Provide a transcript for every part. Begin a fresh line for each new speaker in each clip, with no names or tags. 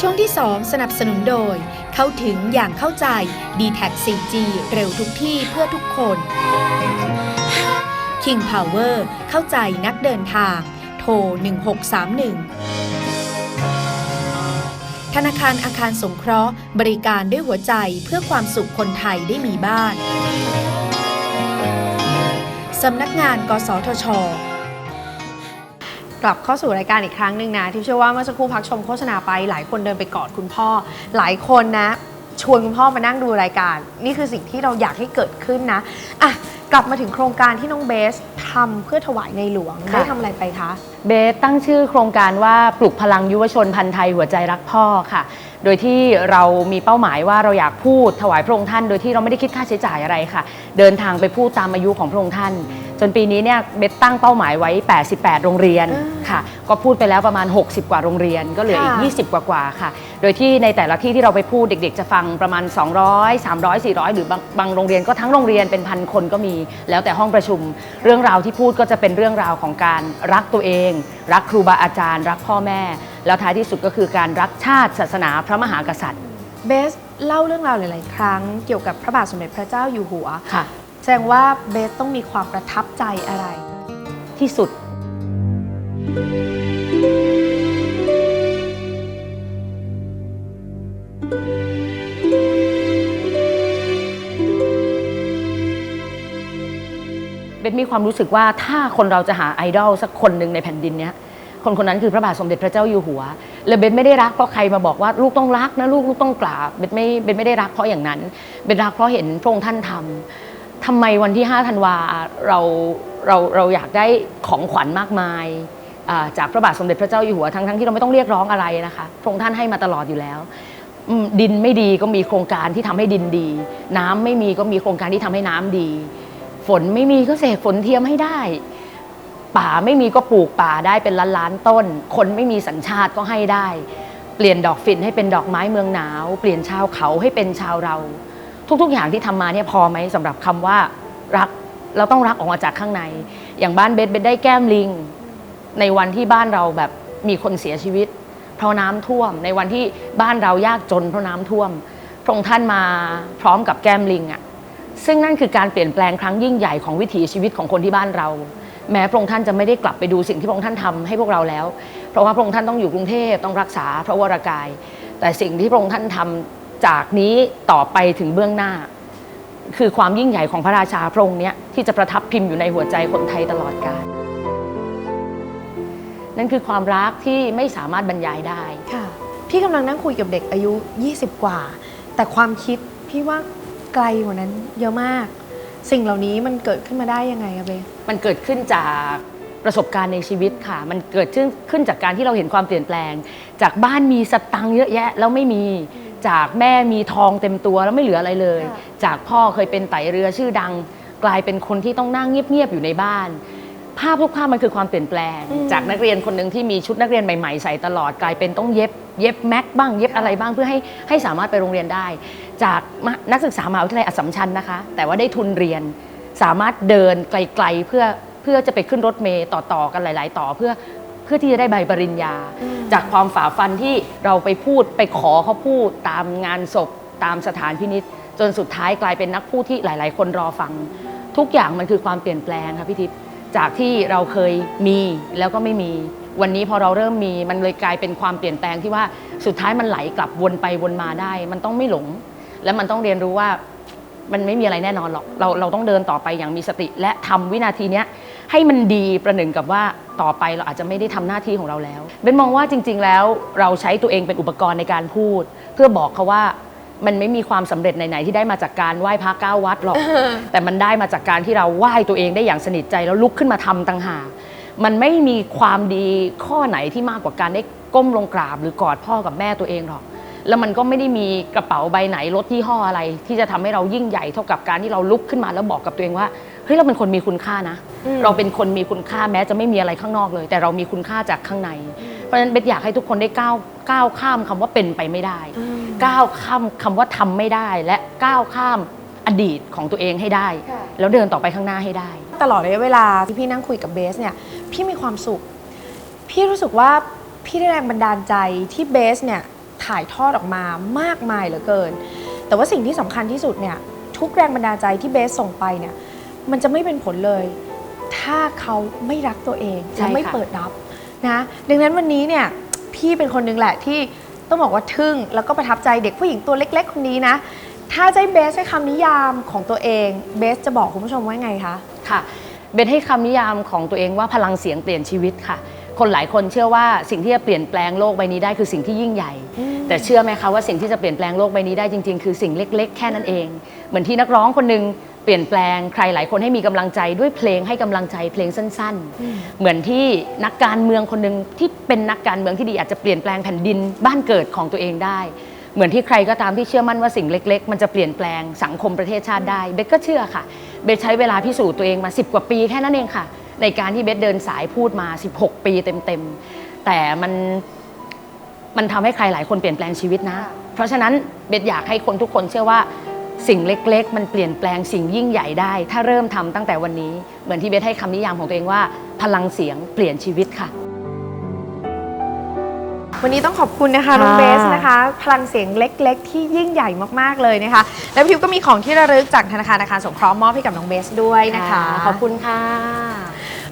ช่วงที่ 2 สนับสนุนโดย เข้าถึงอย่างเข้าใจ d t แท็ 4G เร็วทุกที่เพื่อทุกคน King Power เข้าใจนักเดินทาง โทร 1631 ธนาคารอาคารสงเคราะห์ บริการด้วยหัวใจเพื่อความสุขคนไทยได้มีบ้าน สำนักงาน กสทช
กลับเข้าสู่รายการอีกครั้งหนึ่งนะ ที่เชื่อว่าเมื่อสักครู่พักชมโฆษณาไปหลายคนเดินไปกอดคุณพ่อ หลายคนนะ ชวนคุณพ่อมานั่งดูรายการ นี่คือสิ่งที่เราอยากให้เกิดขึ้นนะอะกลับมาถึงโครงการที่น้องเบสทำเพื่อถวายในหลวง
ค่ะ
ได้ทำอะไรไปคะ
เบสตั้งชื่อโครงการว่าปลุกพลังยุวชนพันธ์ไทยหัวใจรักพ่อค่ะ โดยที่เรามีเป้าหมายว่าเราอยากพูดถวายพระองค์ท่าน โดยที่เราไม่ได้คิดค่าใช้จ่ายอะไรค่ะ เดินทางไปพูดตามอายุของพระองค์ท่าน จนปีนี้เนี่ยเบสตั้งเป้าหมายไว้ 88 โรงเรียน
อ่า
ค่ะ ก็พูดไปแล้วประมาณ 60 กว่าโรงเรียน ก็เหลืออีก
ค่ะ
20 กว่ากว่าๆค่ะ โดยที่ในแต่ละที่ที่เราไปพูดเด็ก ๆ จะฟังประมาณ 200 300 400 หรือบางบางโรงเรียนก็ทั้งโรงเรียนเป็นพันคนก็มี แล้วแต่ห้องประชุม เรื่องราวที่พูดก็จะเป็นเรื่องราวของการรักตัวเอง รักครูบาอาจารย์ รักพ่อแม่ แล้วท้ายที่สุดก็คือการรักชาติศาสนาพระมหากษัตริย์
เบสเล่าเรื่องราวหลาย ๆ ครั้งเกี่ยวกับพระบาทสมเด็จพระเจ้าอยู่หัว
ค่ะ
แสดงว่าเบสต้องมีความประทับใจอะไร
ที่สุด เบนมีความรู้สึกว่าถ้าคนเราจะหาไอดอลสักคนหนึ่งในแผ่นดินเนี้ยคนคนนั้นคือพระบาทสมเด็จพระเจ้าอยู่หัว และเบนไม่ได้รักเพราะใครมาบอกว่าลูกต้องรักนะลูกลูกต้องกราบ เบนไม่ เบนไม่ได้รักเพราะอย่างนั้น เบนรักเพราะเห็นพระองค์ท่านทำ ทำไมวันที่5ธันวาเราเราเราอยากได้ของขวัญมากมายจากพระบาทสมเด็จพระเจ้าอยู่หัวทั้งทั้งที่เราไม่ต้องเรียกร้องอะไรนะคะพระองค์ท่านให้มาตลอดอยู่แล้วดินไม่ดีก็มีโครงการที่ทำให้ดินดี น้ำไม่มีก็มีโครงการที่ทำให้น้ำดี ฝนไม่มีก็เสกฝนเทียมให้ได้ ป่าไม่มีก็ปลูกป่าได้เป็นล้านล้านต้น คนไม่มีสัญชาติก็ให้ได้ เปลี่ยนดอกฝิ่นให้เป็นดอกไม้เมืองหนาว เปลี่ยนชาวเขาให้เป็นชาวเรา ทุก ๆ อย่างที่ทำมาเนี่ยพอไหมสำหรับคำว่ารักเราต้องรักออกมาจากข้างใน อย่างบ้านเบสเบสได้แก้มลิง ในวันที่บ้านเราแบบมีคนเสียชีวิต เพราะน้ำท่วม ในวันที่บ้านเรายากจนเพราะน้ำท่วมพระองค์ท่านมาพร้อมกับแก้มลิงอะซึ่งนั่นคือการเปลี่ยนแปลงครั้งยิ่งใหญ่ของวิถีชีวิตของคนที่บ้านเรา แม้พระองค์ท่านจะไม่ได้กลับไปดูสิ่งที่พระองค์ท่านทำให้พวกเราแล้ว เพราะว่าพระองค์ท่านต้องอยู่กรุงเทพต้องรักษาพระวรากาย แต่สิ่งที่พระองค์ท่านทำ จากนี้ต่อไปถึงเบื้องหน้า คือความยิ่งใหญ่ของพระราชาพระองค์เนี้ยที่จะประทับพิมพ์อยู่ในหัวใจคนไทยตลอดกาลนั่นคือความรักที่ไม่สามารถบรรยายได้
ค่ะพี่กำลังนั่งคุยกับเด็กอายุ 20 กว่า แต่ความคิดพี่ว่าไกลกว่านั้นเยอะมาก สิ่งเหล่านี้มันเกิดขึ้นมาได้ยังไงอะเบส
มันเกิดขึ้นจากประสบการณ์ในชีวิตค่ะ มันเกิดขึ้นขึ้นจากการที่เราเห็นความเปลี่ยนแปลง จากบ้านมีสตังค์เยอะแยะ แล้วไม่มี จากแม่มีทองเต็มตัวแล้วไม่เหลืออะไรเลย
ค่ะ
จากพ่อเคยเป็นไตเรือชื่อดัง กลายเป็นคนที่ต้องนั่งเงียบๆอยู่ในบ้าน ภาพทุกภาพมันคือความเปลี่ยนแปลง จากนักเรียนคนหนึ่งที่มีชุดนักเรียนใหม่ๆใส่ตลอดกลายเป็นต้องเย็บเย็บแม็กบ้างเย็บอะไรบ้างเพื่อให้ให้สามารถไปโรงเรียนได้ จากมหานักศึกษามหาวิทยาลัยอัสสัมชัญนะคะ แต่ว่าได้ทุนเรียนสามารถเดินไกลๆเพื่อเพื่อจะไปขึ้นรถเมย์ต่อๆกันหลาย ๆ ต่อเพื่อ เพื่อที่จะได้ใบปริญญา จากความฝ่าฟันที่เราไปพูดไปขอเขาพูดตามงานศพตามสถานพินิษจนสุดท้ายกลายเป็นนักพูดที่หลาย ๆ คนรอฟัง ทุกอย่างมันคือความเปลี่ยนแปลงค่ะพี่ทิพย์จากที่เราเคยมีแล้วก็ไม่มี วันนี้พอเราเริ่มมีมันเลยกลายเป็นความเปลี่ยนแปลงที่ว่าสุดท้ายมันไหลกลับวนไปวนมาได้ มันต้องไม่หลง และมันต้องเรียนรู้ว่ามันไม่มีอะไรแน่นอนหรอก เราเราต้องเดินต่อไปอย่างมีสติ และทำวินาทีเนี้ยให้มันดีประหนึ่งกับว่า ต่อไปเราอาจจะไม่ได้ทำหน้าที่ของเราแล้วเบนมองว่าจริง ๆ แล้วเราใช้ตัวเองเป็นอุปกรณ์ในการพูด เพื่อบอกเขาว่ามันไม่มีความสำเร็จไหนๆที่ได้มาจากการไหว้พระเก้าวัดหรอกแต่มันได้มาจากการที่เราไหว้ตัวเองได้อย่างสนิทใจแล้วลุกขึ้นมาทำต่างหากมันไม่มีความดีข้อไหนที่มากกว่าการได้ก้มลงกราบหรือกอดพ่อกับแม่ตัวเองหรอกแล้วมันก็ไม่ได้มีกระเป๋าใบไหนรถยี่ห้ออะไร ที่จะทำให้เรายิ่งใหญ่เท่ากับการที่เราลุกขึ้นมาแล้วบอกกับตัวเองว่า เฮ้ยเราเป็นคนมีคุณค่านะ
อืม
เราเป็นคนมีคุณค่าแม้จะไม่มีอะไรข้างนอกเลย แต่เรามีคุณค่าจากข้างใน เพราะฉะนั้นเบสอยากให้ทุกคนได้ก้าวก้าวข้ามคำว่าเป็นไปไม่ได้ ก้าวข้ามคำว่าทำไม่ได้และก้าวข้ามอดีตของตัวเองให้ได้
ค่ะ
แล้วเดินต่อไปข้างหน้าให้ได้
ตลอดระยะเวลาที่พี่นั่งคุยกับเบสเนี่ยพี่มีความสุข พี่รู้สึกว่าพี่ได้แรงบันดาลใจที่เบสเนี่ยทถ่ายทอดออกมามากมายเหลือเกิน แต่ว่าสิ่งที่สำคัญที่สุดเนี่ยทุกแรงบันดาลใจที่เบสส่งไปเนี่ย มันจะไม่เป็นผลเลย ถ้าเขาไม่รักตัวเอง
ใช่
และไม่
ค่ะ
เปิดรับนะดังนั้นวันนี้เนี่ยพี่เป็นคนหนึ่งแหละที่ต้องบอกว่าทึ่งแล้วก็ประทับใจเด็กผู้หญิงตัวเล็ก ๆ คนนี้นะ ถ้าจะให้เบสให้คำนิยามของตัวเองเบสจะบอกคุณผู้ชมว่าไงคะ
ค่ะเบนให้คำนิยามของตัวเองว่าพลังเสียงเปลี่ยนชีวิตค่ะ คนหลายคนเชื่อว่าสิ่งที่จะเปลี่ยนแปลงโลกใบนี้ได้คือสิ่งที่ยิ่งใหญ่
อืม
แต่เชื่อไหมคะว่าสิ่งที่จะเปลี่ยนแปลงโลกใบนี้ได้จริง ๆ คือสิ่งเล็ก ๆ แค่นั้นเอง เหมือนที่นักร้องคนหนึ่ง เปลี่ยนแปลงใครหลายคนให้มีกำลังใจด้วยเพลงให้กำลังใจเพลงสั้น ๆ เหมือนที่นักการเมืองคนหนึ่งที่เป็นนักการเมืองที่ดีอาจจะเปลี่ยนแปลงแผ่นดินบ้านเกิดของตัวเองได้ เหมือนที่ใครก็ตามที่เชื่อมั่นว่าสิ่งเล็ก ๆ มันจะเปลี่ยนแปลงสังคมประเทศชาติได้เบสก็เชื่อค่ะเบสใช้เวลาพิสูจน์ตัวเองมา 10 กว่าปีแค่นั้นเองค่ะ ในการที่เบสเดินสายพูดมา 16 ปีเต็มๆแต่มันมันทำให้ใครหลายคนเปลี่ยนแปลงชีวิตนะ เพราะฉะนั้นเบสอยากให้คนทุกคนเชื่อว่า สิ่งเล็กๆ มันเปลี่ยนแปลงสิ่งยิ่งใหญ่ได้ ถ้าเริ่มทำตั้งแต่วันนี้ เหมือนที่เบสให้คำนิยามของตัวเองว่า พลังเสียงเปลี่ยนชีวิตค่ะ
วันนี้ต้องขอบคุณนะคะน้อง
ค่ะ
เบสนะคะ พลังเสียงเล็ก ๆ ที่ยิ่งใหญ่มากๆเลยนะคะ แล้วพิวก็มีของที่ระลึกจากธนาคารอาคารสงเคราะห์มอบให้กับน้องเบสด้วยนะคะ
ขอบคุณค่ะ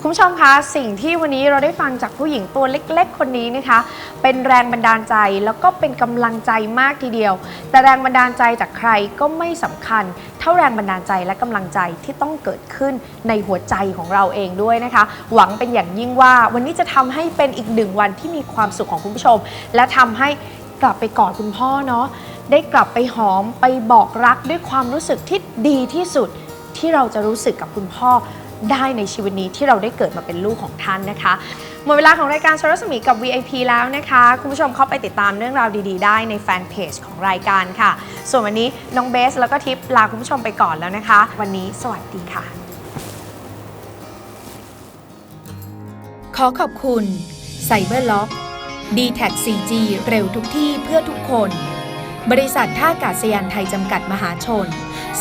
คุณผู้ชมคะสิ่งที่วันนี้เราได้ฟังจากผู้หญิงตัวเล็ก ๆ คนนี้นะคะ เป็นแรงบันดาลใจแล้วก็เป็นกำลังใจมากทีเดียว แต่แรงบันดาลใจจากใครก็ไม่สำคัญ เท่าแรงบันดาลใจและกำลังใจที่ต้องเกิดขึ้นในหัวใจของเราเองด้วยนะคะ หวังเป็นอย่างยิ่งว่าวันนี้จะทำให้เป็นอีกหนึ่งวันที่มีความสุขของคุณผู้ชม และทำให้กลับไปกอดคุณพ่อเนาะได้กลับไปหอมไปบอกรักด้วยความรู้สึกที่ดีที่สุดที่เราจะรู้สึกกับคุณพ่อ ได้ในชีวิตนี้ที่เราได้เกิดมาเป็นลูกของท่านนะคะหมดเวลาของรายการชรสมีกับ VIP แล้วนะคะ คุณผู้ชมเข้าไปติดตามเรื่องราวดีๆ ได้ในแฟนเพจของรายการค่ะ ส่วนวันนี้น้องเบสแล้วก็ทิปลาคุณผู้ชมไปก่อนแล้วนะคะ วันนี้สวัสดีค่ะ
ขอขอบคุณ CyberLock d t a c 4G เร็วทุกที่เพื่อทุกคน บริษัทท่าอากาศยานไทยจำกัดมหาชน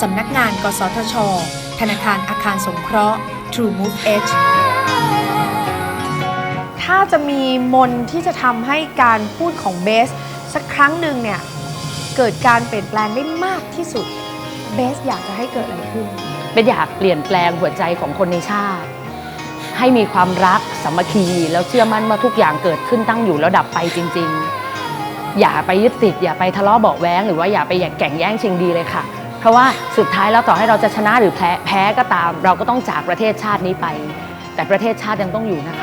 สำนักงาน กสทช ธนาคารอาคารสงเคราะห์ True Move Edge
ถ้าจะมีมนที่จะทำให้การพูดของเบส สักครั้งหนึ่งเนี่ย เกิดการเปลี่ยนแปลงได้มากที่สุด เบสอยากจะให้เกิดอะไรขึ้น
เป็นอยากเปลี่ยนแปลงหัวใจของคนในชาติ ให้มีความรักสามัคคี แล้วเชื่อมั่นว่าทุกอย่างเกิดขึ้นตั้งอยู่แล้วดับไปจริง ๆ อย่าไปยึดติด อย่าไปทะเลาะเบาะแว้งหรือว่าอย่าไปแข่งแย่งชิงดีเลยค่ะ เพราะว่าสุดท้ายแล้วต่อให้เราจะชนะหรือแพ้แพ้ก็ตาม เราก็ต้องจากประเทศชาตินี้ไป แต่ประเทศชาติยังต้องอยู่นะคะ